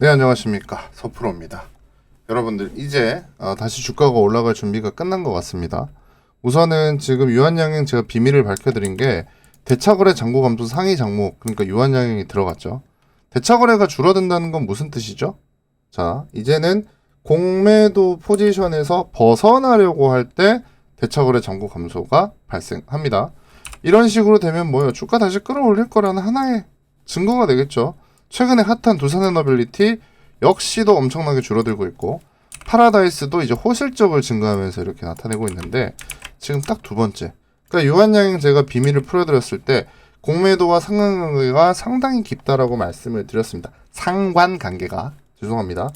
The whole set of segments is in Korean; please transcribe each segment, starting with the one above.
네 안녕하십니까 서프로입니다. 여러분들 이제 어, 다시 주가가 올라갈 준비가 끝난 것 같습니다. 우선은 지금 유한양행 제가 비밀을 밝혀드린 게 대차거래 잔고 감소 상위 장목 그러니까 유한양행이 들어갔죠. 대차거래가 줄어든다는 건 무슨 뜻이죠? 자 이제는 공매도 포지션에서 벗어나려고 할 때 대차거래 잔고 감소가 발생합니다. 이런 식으로 되면 뭐예요? 주가 다시 끌어올릴 거라는 하나의 증거가 되겠죠. 최근에 핫한 두산 에너빌리티 역시도 엄청나게 줄어들고 있고 파라다이스도 이제 호실적을 증가하면서 이렇게 나타내고 있는데 지금 딱 두 번째 그러니까 유한양행 제가 비밀을 풀어드렸을 때 공매도와 상관관계가 상당히 깊다라고 말씀을 드렸습니다. 상관관계가 죄송합니다.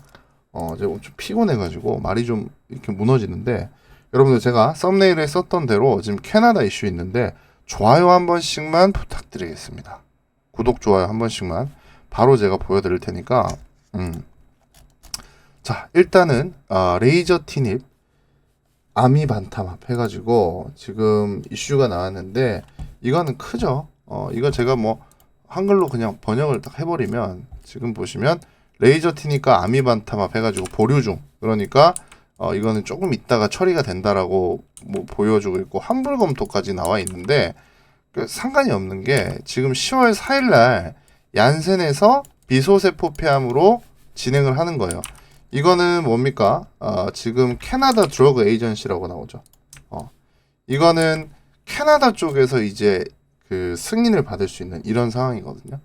어 제가 좀 피곤해가지고 말이 좀 이렇게 무너지는데 여러분들 제가 썸네일에 썼던 대로 지금 캐나다 이슈 있는데 좋아요 한 번씩만 부탁드리겠습니다. 구독 좋아요 한 번씩만 바로 제가 보여드릴 테니까 음. 자 일단은 아, 레이저 티닙 아미 반탐합 해가지고 지금 이슈가 나왔는데 이거는 크죠 어 이거 제가 뭐 한글로 그냥 번역을 딱 해버리면 지금 보시면 레이저 티니까 아미 반탐합 해가지고 보류 중 그러니까 어 이거는 조금 있다가 처리가 된다라고 뭐 보여주고 있고 환불 검토까지 나와 있는데 그 상관이 없는 게 지금 10월 4일 날 얀센에서 비소세포 폐암으로 진행을 하는 거예요. 이거는 뭡니까? 어, 지금 캐나다 드러그 에이전시라고 나오죠. 어, 이거는 캐나다 쪽에서 이제 그 승인을 받을 수 있는 이런 상황이거든요.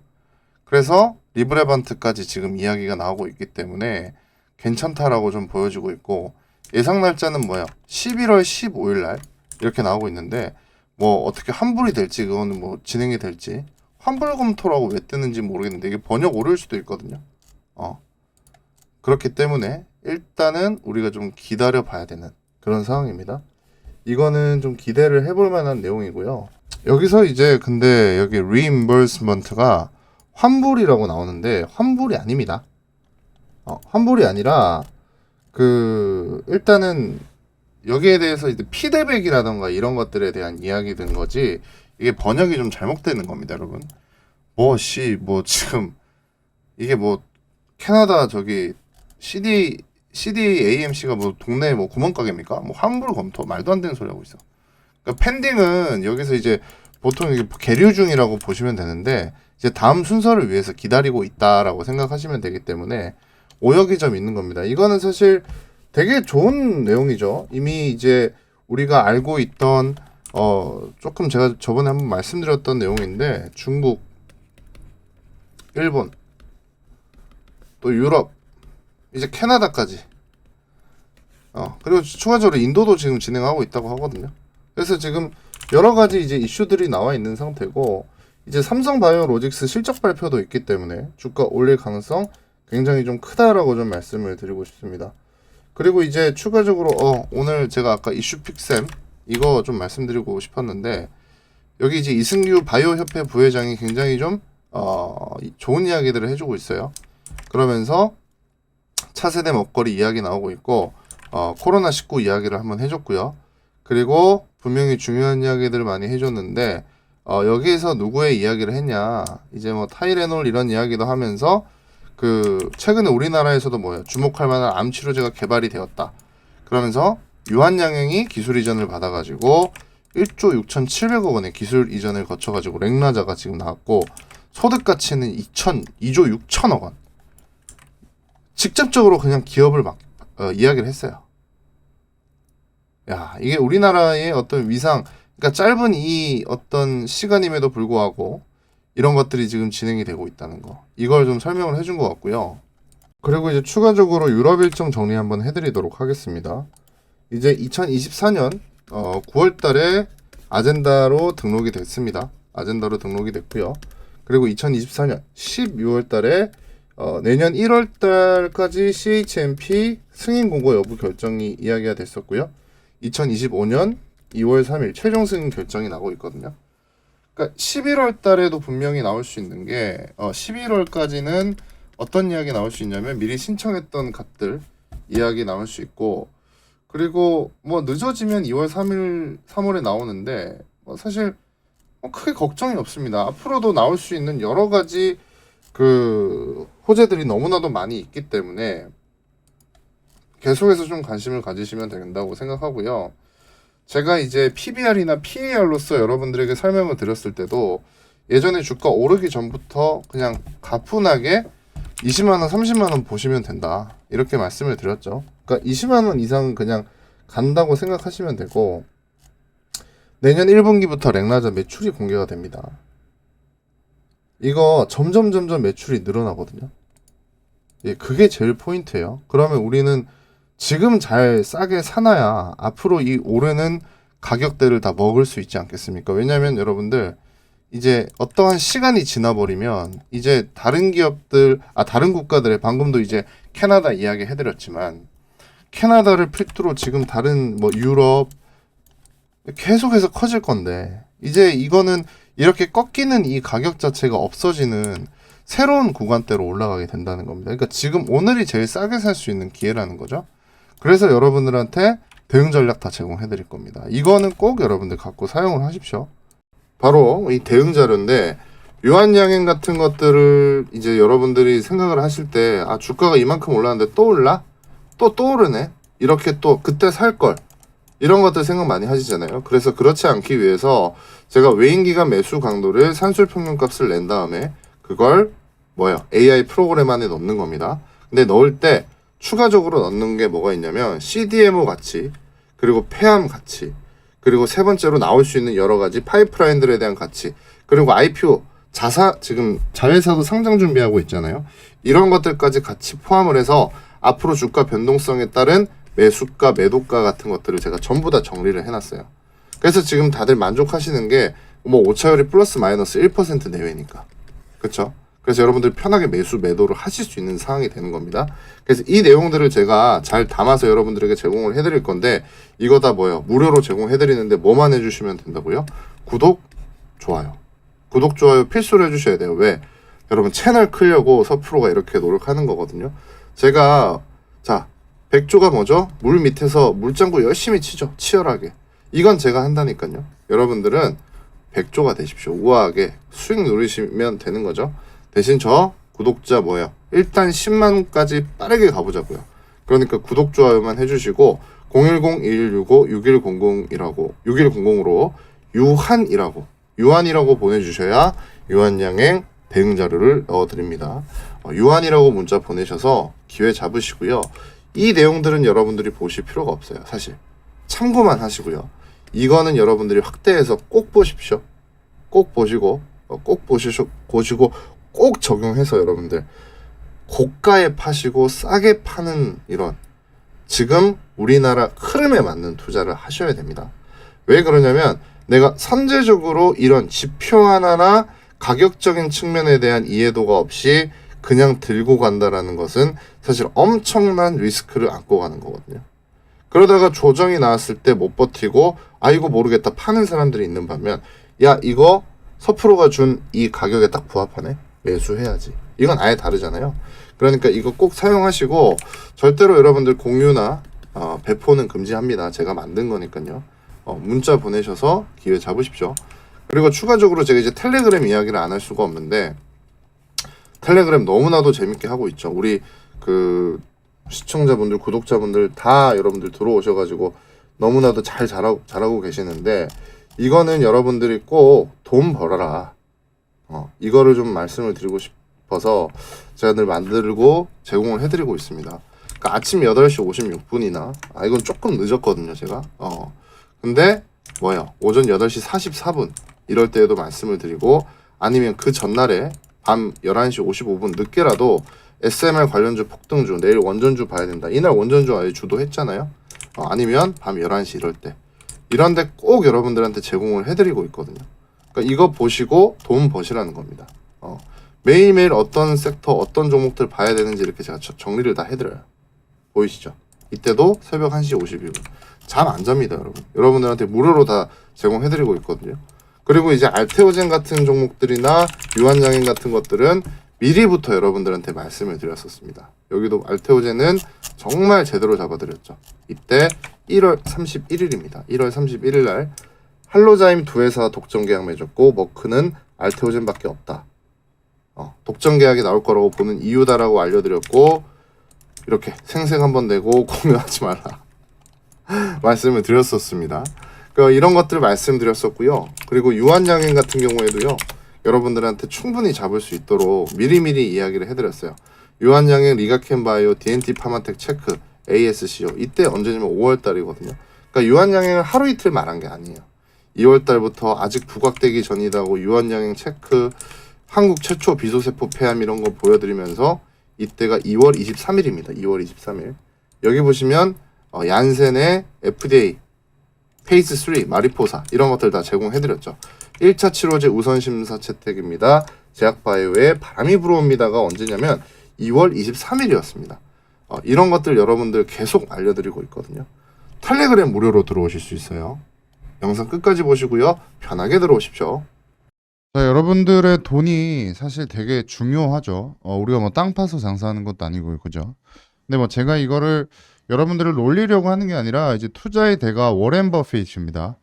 그래서 리브레반트까지 지금 이야기가 나오고 있기 때문에 괜찮다라고 좀 보여주고 있고 예상 날짜는 뭐야? 11월 15일 날 이렇게 나오고 있는데 뭐 어떻게 환불이 될지 그거는 뭐 진행이 될지 환불 검토라고 왜 뜨는지 모르겠는데 이게 번역 오류일 수도 있거든요. 어. 그렇기 때문에 일단은 우리가 좀 기다려 봐야 되는 그런 상황입니다. 이거는 좀 기대를 해볼 만한 내용이고요. 여기서 이제 근데 여기 reimbursement가 환불이라고 나오는데 환불이 아닙니다. 어, 환불이 아니라 그 일단은 여기에 대해서 이제 피드백이라던가 이런 것들에 대한 이야기 든 거지 이게 번역이 좀 잘못되는 겁니다, 여러분. 뭐, 씨, 뭐, 지금, 이게 뭐, 캐나다 저기, CD, CDAMC가 뭐, 동네 뭐, 구멍가게입니까? 뭐, 환불 검토, 말도 안 되는 소리 하고 있어. 그러니까 펜딩은 여기서 이제, 보통 이게 계류 중이라고 보시면 되는데, 이제 다음 순서를 위해서 기다리고 있다라고 생각하시면 되기 때문에, 오역이 좀 있는 겁니다. 이거는 사실 되게 좋은 내용이죠. 이미 이제, 우리가 알고 있던, 어, 조금 제가 저번에 한번 말씀드렸던 내용인데, 중국, 일본, 또 유럽, 이제 캐나다까지. 어, 그리고 추가적으로 인도도 지금 진행하고 있다고 하거든요. 그래서 지금 여러 가지 이제 이슈들이 나와 있는 상태고, 이제 삼성 바이오로직스 실적 발표도 있기 때문에 주가 올릴 가능성 굉장히 좀 크다라고 좀 말씀을 드리고 싶습니다. 그리고 이제 추가적으로, 어, 오늘 제가 아까 이슈 픽셈, 이거 좀 말씀드리고 싶었는데, 여기 이제 이승규 바이오 협회 부회장이 굉장히 좀 어, 좋은 이야기들을 해주고 있어요. 그러면서 차세대 먹거리 이야기 나오고 있고 어, 코로나 19 이야기를 한번 해줬고요. 그리고 분명히 중요한 이야기들을 많이 해줬는데 어, 여기에서 누구의 이야기를 했냐 이제 뭐 타이레놀 이런 이야기도 하면서 그 최근에 우리나라에서도 뭐예요 주목할 만한 암 치료제가 개발이 되었다. 그러면서 유한양행이 기술 이전을 받아가지고 1조 6,700억 원의 기술 이전을 거쳐가지고 렉나자가 지금 나왔고 소득 가치는 2천 2조 6천억 원. 직접적으로 그냥 기업을 막 어, 이야기를 했어요. 야 이게 우리나라의 어떤 위상, 그러니까 짧은 이 어떤 시간임에도 불구하고 이런 것들이 지금 진행이 되고 있다는 거. 이걸 좀 설명을 해준 것 같고요. 그리고 이제 추가적으로 유럽 일정 정리 한번 해드리도록 하겠습니다. 이제 2024년 어, 9월 달에 아젠다로 등록이 됐습니다. 아젠다로 등록이 됐고요. 그리고 2024년 12월 달에 어, 내년 1월 달까지 CHMP 승인 공고 여부 결정이 이야기가 됐었고요. 2025년 2월 3일 최종 승인 결정이 나고 있거든요. 그러니까 11월 달에도 분명히 나올 수 있는 게 어, 11월까지는 어떤 이야기 나올 수 있냐면 미리 신청했던 값들 이야기 나올 수 있고 그리고 뭐 늦어지면 2월 3일 3월에 나오는데 뭐 사실 뭐 크게 걱정이 없습니다. 앞으로도 나올 수 있는 여러 가지 그 호재들이 너무나도 많이 있기 때문에 계속해서 좀 관심을 가지시면 된다고 생각하고요. 제가 이제 PBR이나 PAR로서 여러분들에게 설명을 드렸을 때도 예전에 주가 오르기 전부터 그냥 가뿐하게 20만 원, 30만 원 보시면 된다. 이렇게 말씀을 드렸죠. 그러니까 20만 원 이상은 그냥 간다고 생각하시면 되고 내년 1분기부터 렉나자 매출이 공개가 됩니다. 이거 점점 점점 매출이 늘어나거든요. 예, 그게 제일 포인트예요. 그러면 우리는 지금 잘 싸게 사놔야 앞으로 이 오르는 가격대를 다 먹을 수 있지 않겠습니까? 왜냐면 여러분들 이제 어떠한 시간이 지나버리면 이제 다른 기업들 아 다른 국가들의 방금도 이제 캐나다 이야기 해드렸지만 캐나다를 필두로 지금 다른 뭐 유럽 계속해서 커질 건데 이제 이거는 이렇게 꺾이는 이 가격 자체가 없어지는 새로운 구간대로 올라가게 된다는 겁니다. 그러니까 지금 오늘이 제일 싸게 살 수 있는 기회라는 거죠. 그래서 여러분들한테 대응 전략 다 제공해 드릴 겁니다. 이거는 꼭 여러분들 갖고 사용을 하십시오. 바로 이 대응 자료인데 유한양행 같은 것들을 이제 여러분들이 생각을 하실 때 아 주가가 이만큼 올랐는데 또 올라? 또또 오르네? 이렇게 또 그때 살 걸. 이런 것들 생각 많이 하시잖아요. 그래서 그렇지 않기 위해서 제가 외인 기간 매수 강도를 산술 평균 값을 낸 다음에 그걸 뭐야 AI 프로그램 안에 넣는 겁니다. 근데 넣을 때 추가적으로 넣는 게 뭐가 있냐면 CDMO 가치 그리고 폐암 가치 그리고 세 번째로 나올 수 있는 여러 가지 파이프라인들에 대한 가치 그리고 IPO 자사 지금 자회사도 상장 준비하고 있잖아요. 이런 것들까지 같이 포함을 해서 앞으로 주가 변동성에 따른 매수가 매도가 같은 것들을 제가 전부 다 정리를 해놨어요. 그래서 지금 다들 만족하시는 게뭐 오차율이 플러스 마이너스 1% 내외니까 그렇죠? 그래서 여러분들 편하게 매수 매도를 하실 수 있는 상황이 되는 겁니다. 그래서 이 내용들을 제가 잘 담아서 여러분들에게 제공을 해드릴 건데 이거 다 뭐예요? 무료로 제공해드리는데 뭐만 해주시면 된다고요? 구독, 좋아요. 구독, 좋아요 필수로 해주셔야 돼요. 왜? 여러분 채널 크려고 서프로가 이렇게 노력하는 거거든요. 제가 자 백조가 뭐죠? 물 밑에서 물장구 열심히 치죠. 치열하게. 이건 제가 한다니까요. 여러분들은 백조가 되십시오. 우아하게 수익 누리시면 되는 거죠. 대신 저 구독자 뭐예요? 일단 10만까지 빠르게 가보자고요. 그러니까 구독, 좋아요만 해주시고 010-2165-6100이라고 6100으로 유한이라고 유한이라고 보내주셔야 유한양행 대응 자료를 넣어드립니다. 어, 유한이라고 문자 보내셔서 기회 잡으시고요. 이 내용들은 여러분들이 보실 필요가 없어요. 사실 참고만 하시고요. 이거는 여러분들이 확대해서 꼭 보십시오. 꼭 보시고 어, 꼭 보시고 보시고 꼭 적용해서 여러분들 고가에 파시고 싸게 파는 이런 지금 우리나라 흐름에 맞는 투자를 하셔야 됩니다. 왜 그러냐면 내가 선제적으로 이런 지표 하나나 가격적인 측면에 대한 이해도가 없이 그냥 들고 간다라는 것은 사실 엄청난 리스크를 안고 가는 거거든요. 그러다가 조정이 나왔을 때 못 버티고 아 이거 모르겠다 파는 사람들이 있는 반면 야 이거 서프로가 준 이 가격에 딱 부합하네? 매수해야지. 이건 아예 다르잖아요. 그러니까 이거 꼭 사용하시고 절대로 여러분들 공유나 어, 배포는 금지합니다. 제가 만든 거니까요. 어, 문자 보내셔서 기회 잡으십시오. 그리고 추가적으로 제가 이제 텔레그램 이야기를 안 할 수가 없는데 텔레그램 너무나도 재밌게 하고 있죠 우리 그 시청자분들 구독자분들 다 여러분들 들어오셔가지고 너무나도 잘 잘하고, 잘하고 계시는데 이거는 여러분들이 꼭 돈 벌어라. 어, 이거를 좀 말씀을 드리고 싶어서 제가 늘 만들고 제공을 해드리고 있습니다. 그러니까 아침 8시 56분이나 아 이건 조금 늦었거든요 제가. 어 근데 뭐예요? 오전 8시 44분 이럴 때에도 말씀을 드리고 아니면 그 전날에 밤 11시 55분 늦게라도 SMR 관련주 폭등주 내일 원전주 봐야 된다. 이날 원전주 아예 주도했잖아요. 어, 아니면 밤 11시 이럴 때 이런데 꼭 여러분들한테 제공을 해드리고 있거든요. 그러니까 이거 보시고 돈 버시라는 겁니다. 어, 매일매일 어떤 섹터, 어떤 종목들 봐야 되는지 이렇게 제가 저- 정리를 다 해드려요. 보이시죠? 이때도 새벽 1시 52분. 잠 안 잡니다, 여러분. 여러분들한테 무료로 다 제공해드리고 있거든요. 그리고 이제 알테오젠 같은 종목들이나 유한양행 같은 것들은 미리부터 여러분들한테 말씀을 드렸었습니다. 여기도 알테오젠은 정말 제대로 잡아드렸죠. 이때 1월 31일입니다. 1월 31일 날 할로자임 두 회사 독점 계약 맺었고 머크는 알테오젠밖에 없다. 어, 독점 계약이 나올 거라고 보는 이유다라고 알려드렸고 이렇게 생생 한번 내고 공유하지 말라 말씀을 드렸었습니다. 그 이런 것들을 말씀드렸었고요. 그리고 유한양행 같은 경우에도요. 여러분들한테 충분히 잡을 수 있도록 미리미리 이야기를 해드렸어요. 유한양행 리가켄 바이오 DNT 파마텍 체크 ASCO 이때 언제냐면 5월 달이거든요. 그러니까 유한양행을 하루 이틀 말한 게 아니에요. 2월 달부터 아직 부각되기 전이다고 유한양행 체크 한국 최초 비소세포 폐암 이런 거 보여드리면서 이때가 2월 23일입니다. 2월 23일. 여기 보시면 어, 얀센의 FDA 페이스 3 마리포사 이런 것들 다 제공해드렸죠. 1차 치료제 우선 심사 채택입니다. 제약바이오의 바람이 불어옵니다가 언제냐면 2월 23일이었습니다. 어, 이런 것들 여러분들 계속 알려드리고 있거든요. 텔레그램 무료로 들어오실 수 있어요. 영상 끝까지 보시고요. 편하게 들어오십시오. 자, 여러분들의 돈이 사실 되게 중요하죠. 어, 우리가 뭐 땅 파서 장사하는 것도 아니고, 그죠? 근데 뭐 제가 이거를 여러분들을 놀리려고 하는 게 아니라 이제 투자의 대가 워렌 버핏입니다.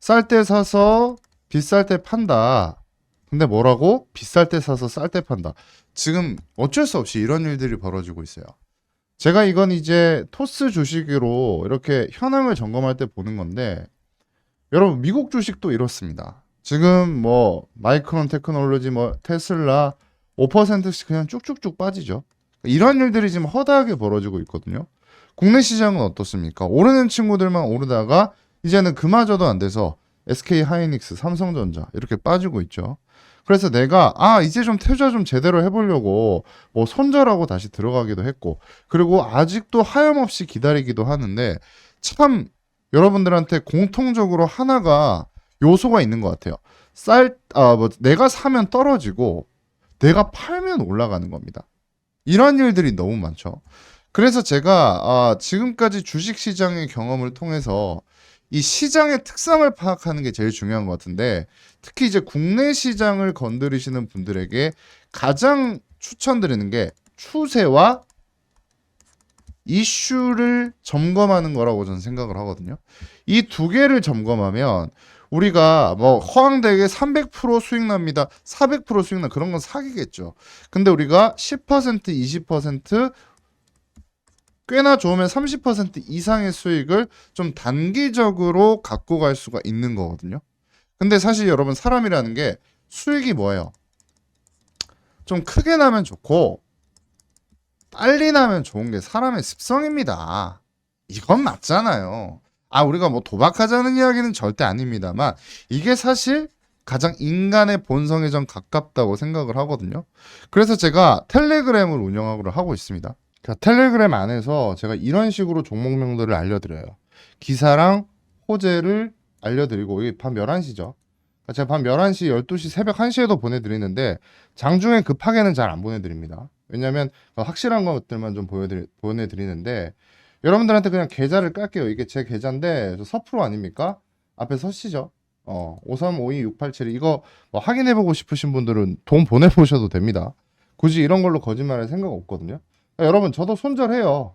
쌀 때 사서 비쌀 때 판다. 근데 뭐라고? 비쌀 때 사서 쌀 때 판다. 지금 어쩔 수 없이 이런 일들이 벌어지고 있어요. 제가 이건 이제 토스 주식으로 이렇게 현황을 점검할 때 보는 건데 여러분 미국 주식도 이렇습니다. 지금 뭐 마이크론 테크놀로지 뭐 테슬라 5%씩 그냥 쭉쭉쭉 빠지죠. 이런 일들이 지금 허다하게 벌어지고 있거든요. 국내 시장은 어떻습니까? 오르는 친구들만 오르다가 이제는 그마저도 안 돼서 SK 하이닉스, 삼성전자 이렇게 빠지고 있죠. 그래서 내가 아 이제 좀 투자 좀 제대로 해보려고 뭐 손절하고 다시 들어가기도 했고 그리고 아직도 하염없이 기다리기도 하는데 참 여러분들한테 공통적으로 하나가 요소가 있는 것 같아요. 쌀, 아, 뭐, 내가 사면 떨어지고, 내가 팔면 올라가는 겁니다. 이런 일들이 너무 많죠. 그래서 제가, 아, 지금까지 주식 시장의 경험을 통해서 이 시장의 특성을 파악하는 게 제일 중요한 것 같은데, 특히 이제 국내 시장을 건드리시는 분들에게 가장 추천드리는 게 추세와 이슈를 점검하는 거라고 저는 생각을 하거든요. 이 두 개를 점검하면 우리가 뭐 허황되게 300% 수익 납니다. 400% 수익 나 그런 건 사기겠죠. 근데 우리가 10% 20% 꽤나 좋으면 30% 이상의 수익을 좀 단기적으로 갖고 갈 수가 있는 거거든요. 근데 사실 여러분 사람이라는 게 수익이 뭐예요? 좀 크게 나면 좋고 빨리 나면 좋은 게 사람의 습성입니다. 이건 맞잖아요. 아, 우리가 뭐 도박하자는 이야기는 절대 아닙니다만, 이게 사실 가장 인간의 본성에 좀 가깝다고 생각을 하거든요. 그래서 제가 텔레그램을 운영하고 하고 있습니다. 자, 텔레그램 안에서 제가 이런 식으로 종목명들을 알려드려요. 기사랑 호재를 알려드리고, 이게 밤 11시죠. 제가 밤 11시, 12시, 새벽 1시에도 보내드리는데, 장중에 급하게는 잘 안 보내드립니다. 왜냐면 확실한 것들만 좀 보여드리, 보내드리는데, 여러분들한테 그냥 계좌를 깔게요. 이게 제 계좌인데 저 서프로 아닙니까? 앞에 서시죠. 어, 5352-687 이거 뭐 확인해보고 싶으신 분들은 돈 보내보셔도 됩니다. 굳이 이런 걸로 거짓말할 생각 없거든요. 그러니까 여러분 저도 손절해요.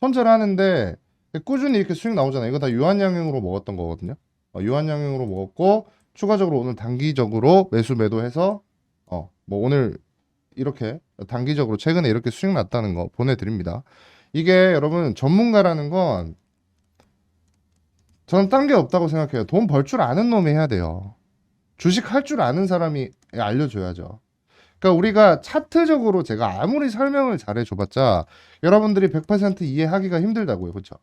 손절하는데 꾸준히 이렇게 수익 나오잖아요. 이거 다 유한양행으로 먹었던 거거든요. 어, 유한양행으로 먹었고 추가적으로 오늘 단기적으로 매수 매도해서 어, 뭐 오늘 이렇게 단기적으로 최근에 이렇게 수익 났다는 거 보내드립니다. 이게 여러분 전문가라는 건 저는 딴 게 없다고 생각해요. 돈 벌 줄 아는 놈이 해야 돼요. 주식 할 줄 아는 사람이 알려줘야죠. 그러니까 우리가 차트적으로 제가 아무리 설명을 잘해 줘봤자 여러분들이 100% 이해하기가 힘들다고요. 그렇죠?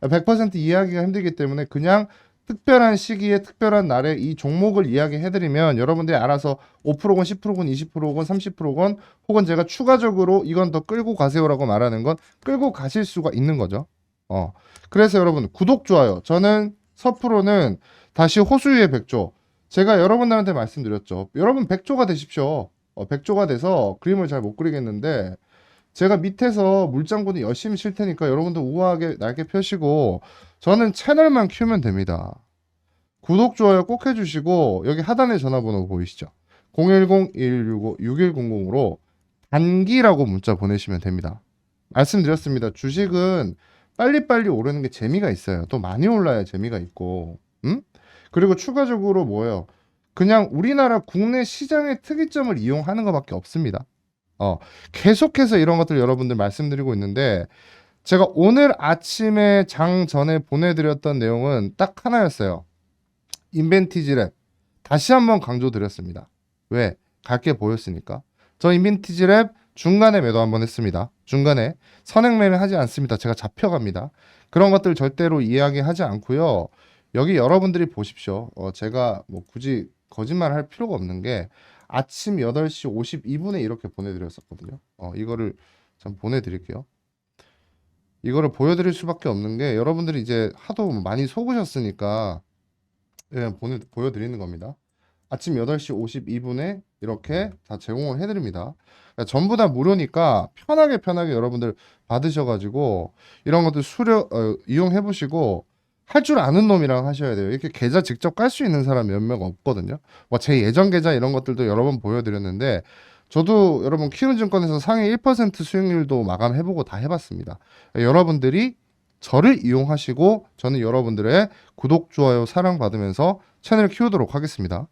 100% 이해하기가 힘들기 때문에 그냥 특별한 시기에 특별한 날에 이 종목을 이야기해 드리면 여러분들이 알아서 5%건 10%건 20%건 30%건 혹은 제가 추가적으로 이건 더 끌고 가세요라고 말하는 건 끌고 가실 수가 있는 거죠. 어. 그래서 여러분 구독 좋아요. 저는 서프로는 다시 호수유의 백조. 제가 여러분들한테 말씀드렸죠. 여러분 백조가 되십시오. 어, 백조가 돼서 그림을 잘 못 그리겠는데 제가 밑에서 물장군이 열심히 칠 테니까 여러분들 우아하게 날개 펴시고 저는 채널만 키우면 됩니다. 구독, 좋아요 꼭 해주시고 여기 하단에 전화번호 보이시죠? 010-2165-6100으로 단기라고 문자 보내시면 됩니다. 말씀드렸습니다. 주식은 빨리빨리 오르는 게 재미가 있어요. 또 많이 올라야 재미가 있고 음? 그리고 추가적으로 뭐예요? 그냥 우리나라 국내 시장의 특이점을 이용하는 것밖에 없습니다. 어, 계속해서 이런 것들 여러분들 말씀드리고 있는데 제가 오늘 아침에 장 전에 보내드렸던 내용은 딱 하나였어요. 인벤티지 랩 다시 한번 강조드렸습니다. 왜? 갈게 보였으니까. 저 인벤티지 랩 중간에 매도 한번 했습니다. 중간에 선행 매매 하지 않습니다. 제가 잡혀갑니다. 그런 것들 절대로 이야기하지 않고요. 여기 여러분들이 보십시오. 어, 제가 뭐 굳이 거짓말 할 필요가 없는 게 아침 8시 52분에 이렇게 보내드렸었거든요. 어, 이거를 좀 보내드릴게요. 이거를 보여드릴 수밖에 없는 게 여러분들이 이제 하도 많이 속으셨으니까 예, 보내, 보여드리는 겁니다. 아침 8시 52분에 이렇게 다 제공을 해드립니다. 그러니까 전부 다 무료니까 편하게 편하게 여러분들 받으셔가지고 이런 것들 수료 어, 이용해 보시고 할 줄 아는 놈이랑 하셔야 돼요. 이렇게 계좌 직접 깔 수 있는 사람 몇 명 없거든요. 뭐 제 예전 계좌 이런 것들도 여러 번 보여드렸는데 저도 여러분 키움증권에서 상위 1% 수익률도 마감해보고 다 해봤습니다. 여러분들이 저를 이용하시고 저는 여러분들의 구독, 좋아요, 사랑 받으면서 채널 키우도록 하겠습니다.